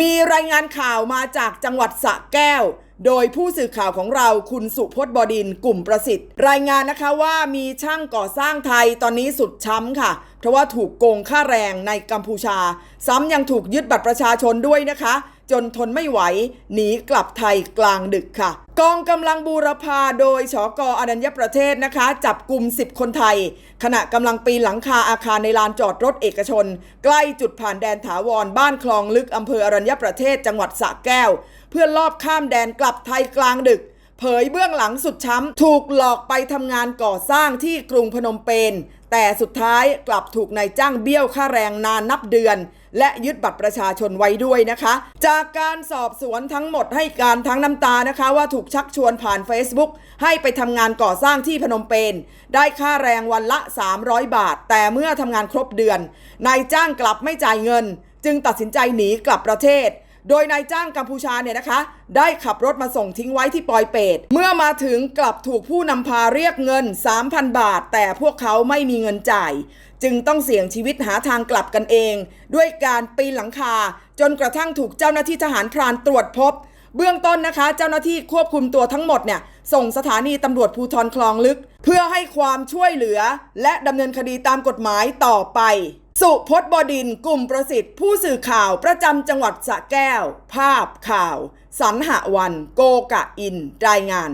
มีรายงานข่าวมาจากจังหวัดสระแก้ว โดยผู้สื่อข่าวของเราคุณสุพจน์บดินกลุ่มประสิทธิ์ รายงานนะคะว่ามีช่างก่อสร้างไทยตอนนี้สุดช้ำค่ะ เพราะว่าถูกโกงค่าแรงในกัมพูชา ซ้ำยังถูกยึดบัตรประชาชนด้วยนะคะ จนทนไม่ไหว หนีกลับไทยกลางดึกค่ะ กองกำลังบูรพาโดยชกอนัญญประเทศนะคะ จับกลุ่ม 10 คนไทย ขณะกำลังปีนหลังคาอาคารในลานจอดรถเอกชน ใกล้จุดผ่านแดนถาวรบ้านคลองลึกอำเภออรัญญประเทศจังหวัดสระแก้ว เพื่อลอบข้ามแดนกลับไทยกลางดึก เผยเบื้องหลังสุดช้ำ ถูกหลอกไปทำงานก่อสร้างที่กรุงพนมเปญแต่สุดท้ายกลับถูกนายจ้างเบี้ยวค่าแรงนานนับเดือน และยึดบัตรประชาชนไว้ด้วยนะคะ จากการสอบสวนทั้งหมดให้การทั้งน้ำตานะคะ ว่าถูกชักชวนผ่าน Facebook ให้ไปทำงานก่อสร้างที่พนมเปญได้ค่าแรงวันละ 300 บาท แต่เมื่อทำงานครบเดือนนายจ้างกลับไม่จ่ายเงิน จึงตัดสินใจหนีกลับประเทศ โดยนายจ้างกัมพูชาเนี่ยนะคะ ได้ขับรถมาส่งทิ้งไว้ที่ปอยเปตเมื่อมาถึงกลับถูกผู้นำพาเรียกเงิน 3,000 บาท แต่พวกเขาไม่มีเงินจ่าย จึงต้องเสี่ยงชีวิตหาทางกลับกันเอง ด้วยการปีนหลังคา จนกระทั่งถูกเจ้าหน้าที่ทหารพรานตรวจพบ เบื้องต้นนะคะ เจ้าหน้าที่ควบคุมตัวทั้งหมดเนี่ยส่งสถานีตำรวจภูทรคลองลึก เพื่อให้ความช่วยเหลือ และดำเนินคดีตามกฎหมายต่อไป สุพจน์บดินกลุ่มประสิทธิ์ ผู้สื่อข่าวประจำจังหวัดสระแก้ว ภาพข่าวสันหวัน โกกะอิน รายงาน